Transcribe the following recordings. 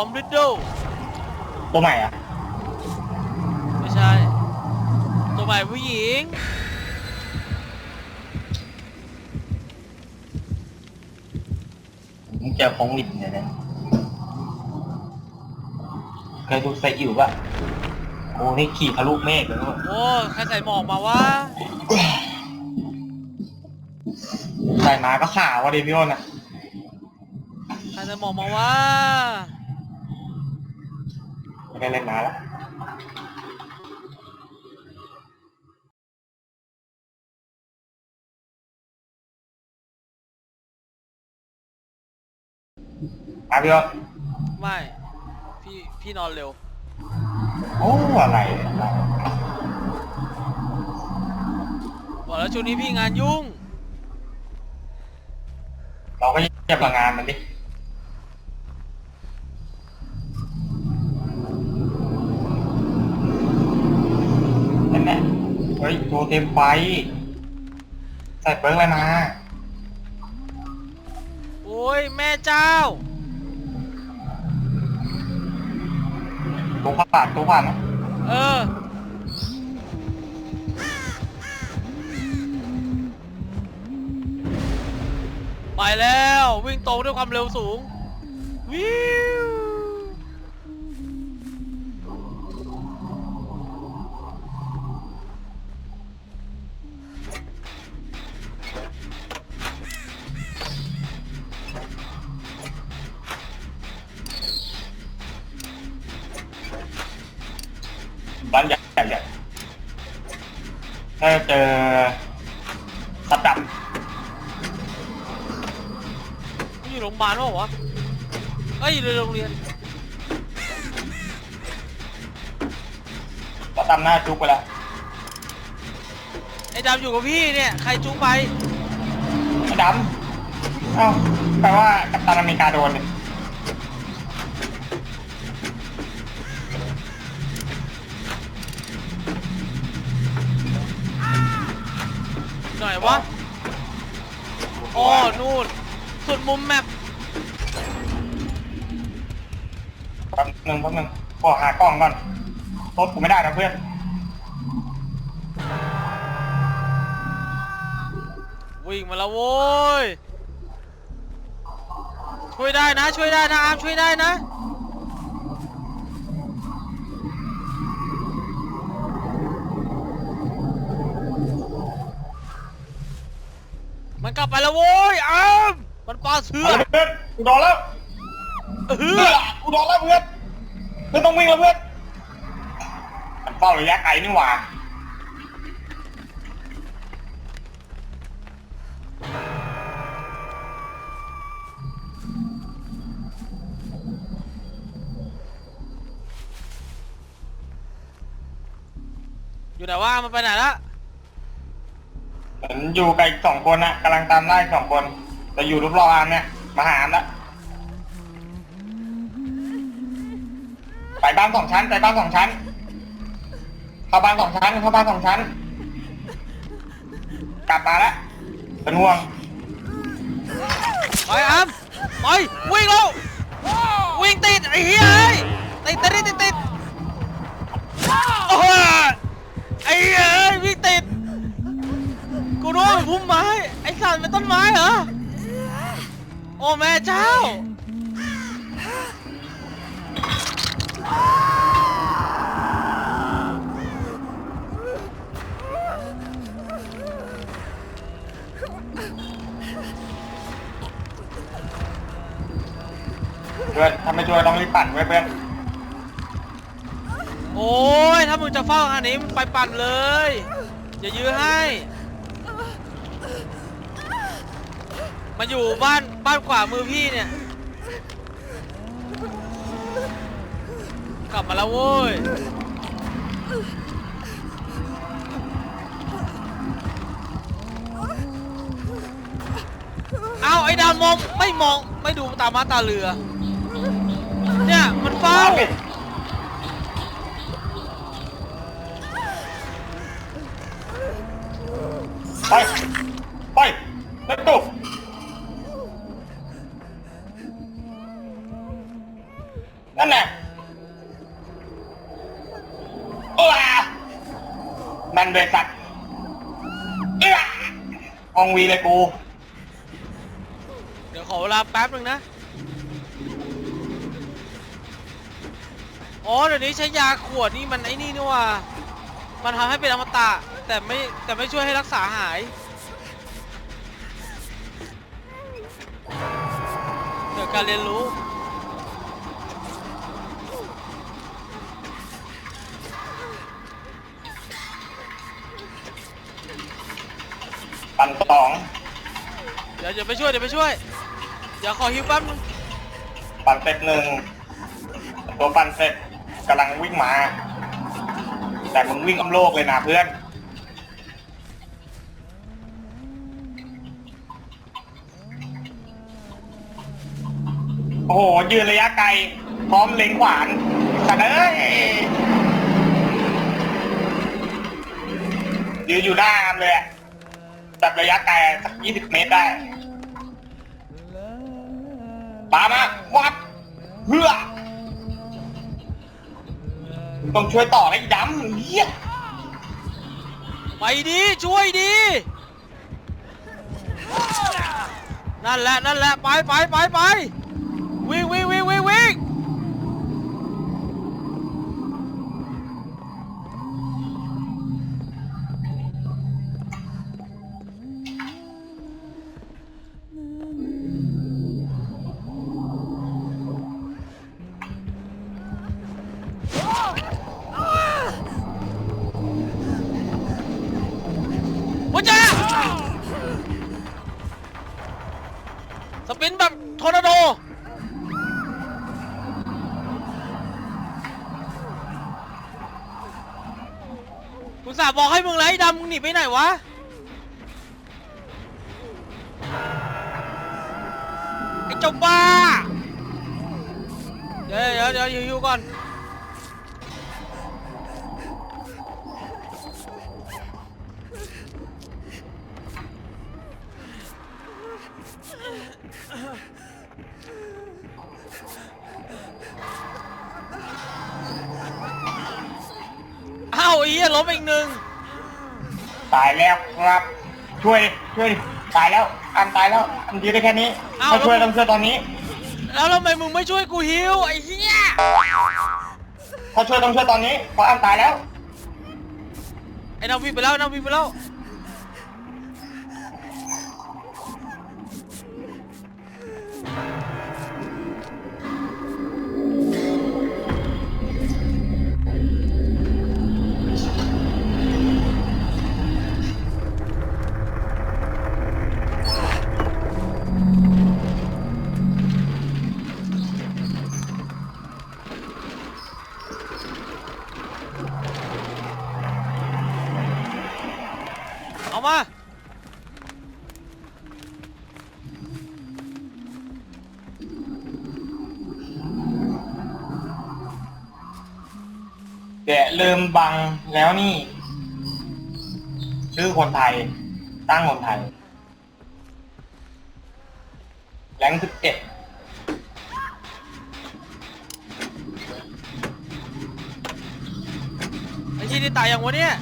อมริดเดิลตัวใหม่อะไม่ใช่ ตัวใหม่ผู้หญิง มึงเจอของลิบเนี่ยนะเคยดูไซอิ๋วป่ะโอ้นี่ขี่ทะลุเมฆเลยว่ะโอ้ใครใส่หมอกมาวะใส่มาก็ขาวว่ะเดมิโอนอะใครใส่หมอกมาวะ ไม่ได้เล่นมาแล้วอะพี่โอนไม่ พี่พี่นอนเร็ว โอ้อะไรเนี่ยอะไรบอกแล้วช่วงนี้พี่งานยุ่ง เราก็อย่ามางานมันดิ นั่นแหละเฮ้ยตัวเต็มไฟใส่เปิ้งอะไรมา โอ้ยแม่เจ้า ตัวผ่านตัวผ่านนะเออ ไปแล้ววิ่งตรงด้วยความเร็วสูง วิว ถ้าเจอสัตว์ดมันอยู่โรงพยาบาลเปล่าวะเอ้ยอยู่ในโรงเรียนำสัตว์ดำหน้าจุกไปแล้วไอ้ดำอยู่กับพี่เนี่ย ใครจูงไป ไอ้ดำเอ้าแปลว่ากัปตันอเมริกาโดนเนี่ย หน่อย วะอ๋อนู่นสุดมุมแมปแป๊บนึงแป๊บนึงขอหากล้องก่อนรถกูไม่ได้นะเพื่อนวิ่งมาแล้วโว้ยช่วยได้นะ ช่วยได้นะอาร์มช่วยได้นะ กลับไปแล้วโว้ยอาร์มมันปาเสือเอาเลยเพื่อนกูโดนแล้วเอเพื่ออนกูโดนแล้วเพื่อนเพื่อนต้องวิ่งแล้วเพื่อนมันเฝ้าระยะไกลนี่หว่าอยู่ไหนว่ามันไปไหนละ ผมอยู่กับอีกสองคนนะกำลังตามไล่สองคน แต่อยู่รูปรอบอามเนี่ยมาหาอามแล้วไปบ้านสองชั้นไปบ้านสองชั้นเข้าบ้านสองชั้นเข้าบ้านสองชั้น กลับมาแล้วเป็นห่วงไปอามไปวิ่งแล้ววิ่งติดไอ้เหี้ยเอ้ยติดติดติดติด กูรู้ว่ามันพุ่มไม้ ไอ้สัตว์เป็นต้นไม้เหรอ โอ้แม่เจ้า เพื่อนถ้าไม่ช่วยต้องรีบปั่นไว้เพื่อนโอ้ย ถ้ามึงจะเฝ้าอันนี้มึงไปปั่นเลย อย่ายื้อให้ มันอยู่บ้านบ้านขวามือพี่เนี่ย กลับมาแล้วโว้ย เอาไอ้ดามองไม่มองไม่ดูตามาตาเรือ เนี่ยมันเฝ้า ไป ไป นั่นน่ะว้ามันเบสัตว์เองวีเลยกูเดี๋ยวขอเวลาแป๊บหนึ่งนะอ๋อเดี๋ยวนี้ใช้ยาขวดนี่มันไอ้นี่นี่ว่า มันทำให้เป็นอมตะ แต่ไม่แต่ไม่ช่วยให้รักษาหาย เดี๋ยวการเรียนรู้ ปั่นสองเดี๋ยวเดี๋ยวไปช่วยเดี๋ยวไปช่วย เดี๋ยวขอฮิวแป๊บนึงปั่นเสร็จหนึ่งตัวปั่นเสร็จกำลังวิ่งมา แต่มึงวิ่งอ้อมโลกเลยนะเพื่อน โอ้โห ยืนระยะไกล พร้อมเล็งขวานสัตว์เอ้ยยืนอยู่หน้ากันเลยอะ จับระยะไกลสักยี่สิบเมตรได้ปามาวับเฮือต้องช่วยต่อให้ดำเฮียไปดีช่วยดี นั่นแหละนั่นแหละไปไปไปไปวิ่งวิ่งะบอกให้มึงไล่ดำมึงหนีไปไหนวะไอ้เจ้าบ้าเดี๋ยวเดี๋ยวเดี๋ยวอยู่ๆก่อน ล้มอีกหนึ่งตายแล้วครับ ช่วยดิช่วยดิตายแล้วอันตายแล้วอันยืนได้แค่นี้เอาถ้าช่วยแล้วต้องช่วยตอนนี้ แล้วทำไมมึงไม่ช่วยกูฮิวไอ้เหี้ยถ้าช่วยต้องช่วยตอนนี้เพราะอันตายแล้วไอ้นาวิ่งไปแล้วนาวิ่งไปแล้ว บังแล้วนี่ ชื่อคนไทย ตั้งคนไทย แรงสิบเจ็ดไอ้ที่นี่ตายยังวะเนี่ย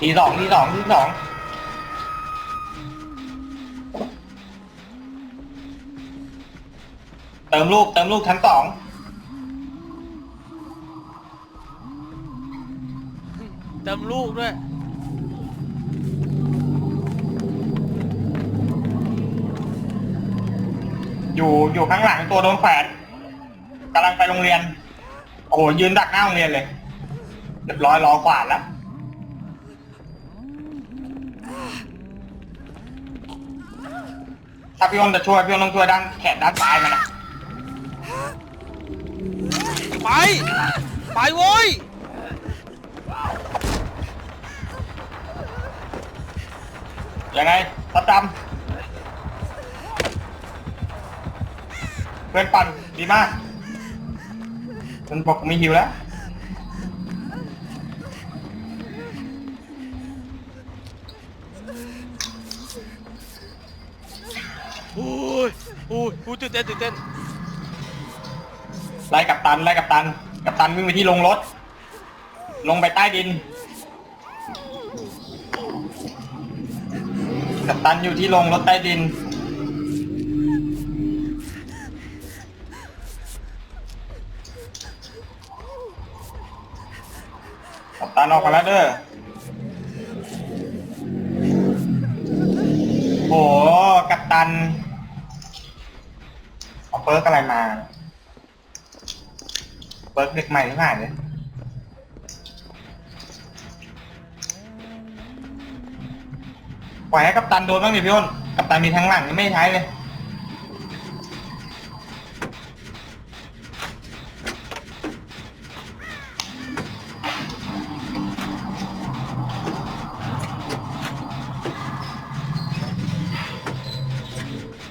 ทีสองทีสองทีสองเติมลูกเติมลูกชั้นสอง ติมลูกด้วย อยู่อยู่ข้างหลังตัวโดนแขวนกำลังไปโรงเรียน โอ้โหยืนดักหน้าโรงเรียนเลยเรียบร้อยรอขวานแล้วถ้าพี่อ้นจะช่วยพี่อ้นต้องช่วยด้านแขนด้านซ้ายมันนะไป ไปโว้ย ยังไงตัดดำเพื่อนปั่นดีมากมันบอกมีหิวแล้วโอ้ยโอ้ยโอ้ยตื่นเต้นตื่นเต้นไล่กับตันไล่กับตัน กับตันวิ่งไปที่ลงรถ ลงไปใต้ดิน กัปตันอยู่ที่โรงรถใต้ดิน กัปตันออกมาแล้วเด้อ โห กัปตัน เอาเปิร์กอะไรมา เปิร์กเด็กใหม่ที่ไหนเลย ปล่อยให้กัปตันโดนบ้างดิพี่อ้นกัปตันมีทั้งหลังยังไม่ใช้เลย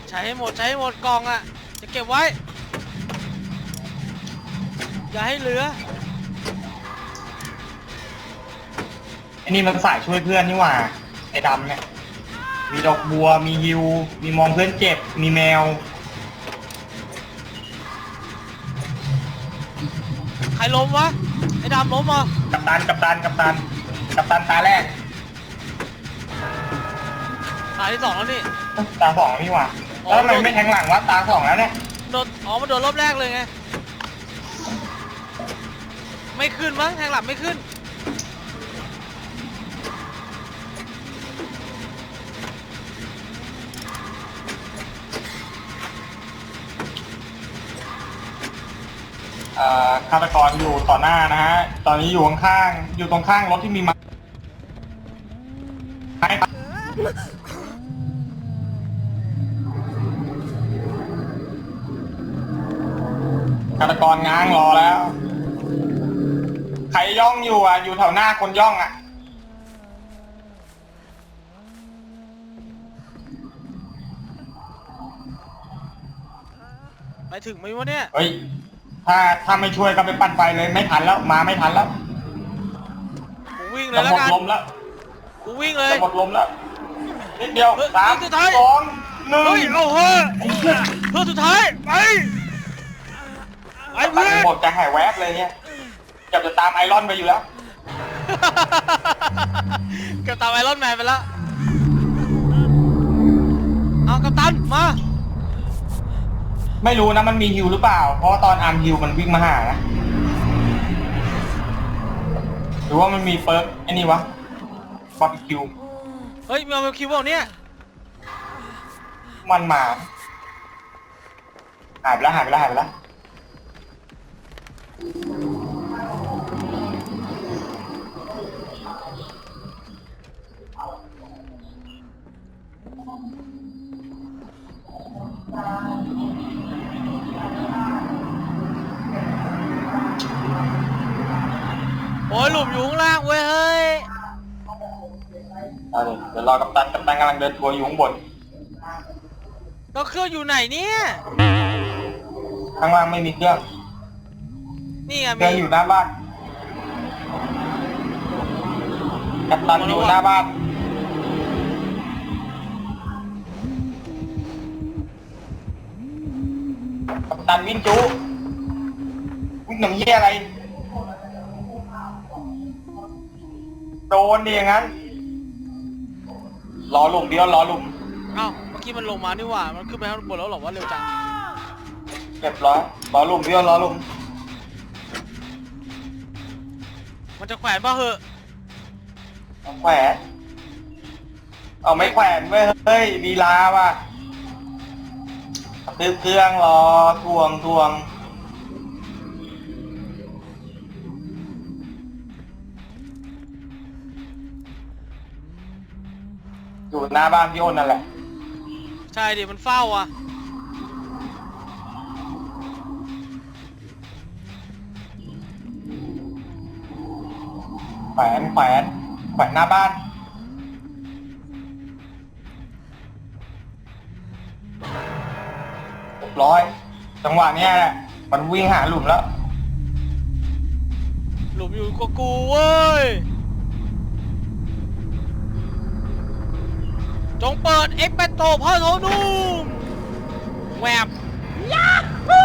ใช้ให้หมดใช้ให้หมดกล่องอะ จะเก็บไว้ อย่าให้เหลือ ไอ้นี่มันสายช่วยเพื่อนนี่หว่าไอ้ดำเนี่ย มีดอกบัว มีฮิว มีมองเพื่อนเจ็บ มีแมว ใครล้มวะ ไอ้ดำล้มเหรอกัปตัน กัปตัน กัปตัน กัปตันตาแรก ตาที่สองแล้วนี่ ตาสองนี่หว่าแล้วทำไมไม่แทงหลังวะตาสองแล้วเนี่ย โดน อ๋อ มันโดนรอบแรกเลยไง ไม่ขึ้นมั้ง แทงหลับไม่ขึ้น ฆาตกรอยู่ต่อหน้านะฮะ ตอนนี้อยู่ข้างๆ อยู่ตรงข้างรถที่มีไม้ไม้ฆาตกรง้างรอแล้ว ใครย่องอยู่อะ อยู่แถวหน้าคนย่องอะ ไปถึงไหมวะเนี่ย เฮ้ย ถ้าถ้าไม่ช่วยก็ไปปั่นไฟเลยไม่ทันแล้วมาไม่ทันแล้วกูวิ่งเลจะยหแล้วมดกันลมแล้วกูวิ่งเลย จะหมดลมแล้วนิดเดียวเฮ้ยสามสุดท้าย สองหนึ่งเฮ้ยเอาเฮ้ยเพื่อสุดท้ายไปไปตัเพื่ดอนหมดจะหายแวบเลยเนี่ยเกับจะตามไอรอนไปอยู่แล้วเกือบตามไอรอนแมนไปแล้ว เอากัปตัน มา ไม่รู้นะมันมีฮิวหรือเปล่า เพราะว่าตอนอาร์มฮิวมันวิ่งมาหานะหรือว่ามันมีเปิร์กไอ้นี่วะบาร์บีคิว เฮ้ยมีเอาคิวบอกเนี่ยมันมาหายไปแล้วหายไปแล้วหายไปแล้ว โอ้ยหลุมอยู่ข้างล่างเว้ยเฮ้ย เอาดิเดี๋ยวรอกัปตันกัปตันกำลังเดินทัวร์อยู่ข้างบน แล้วเครื่องอยู่ไหนเนี่ย ข้างล่างไม่มีเครื่อง นี่ไงเครื่องมีอยู่หน้าบ้าน กัปตันอยู่หน้าบ้าน กัปตันวิ่งจูวิ่งหนังเยี่ยอะไร โดนดิอย่างนั้นรอหลุมเดียวรอหลุมเอ้าเมื่อกี้มันลงมานี่หว่า มันขึ้นไปข้างบนแล้วเหรอว่าเร็วจัง เรียบร้อยรอหลุมเดียวรอหลุมมันจะแขวนป่ะเหอะเอาแขวนเอาไม่แขวนเว้ยเฮ้ยดีลาว่ะซื้อเครื่องรอทวงทวง อยู่หน้าบ้านพี่อ้นนั่นแหละ ใช่ดิมันเฝ้าอะ แขวนแขวนแขวนหน้าบ้านเรียบร้อย จังหวะเนี้ยแหละมันวิ่งหาหลุมแล้ว หลุมอยู่กับกูเว้ย จงเปิดเอ็กเปโตพ่อโทนูมแวบยาฮู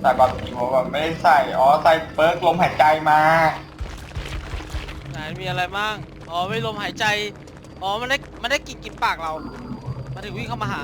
แต่ก่อนพี่บอกว่าไม่ได้ใส่ อ๋อ ใส่เปิร์กลมหายใจมาไหนมีอะไรมั่งอ๋อไม่ลมหายใจ อ๋อ มันได้ มันได้กลิ่นกินปากเรามาถึงวิ่งเข้ามาหา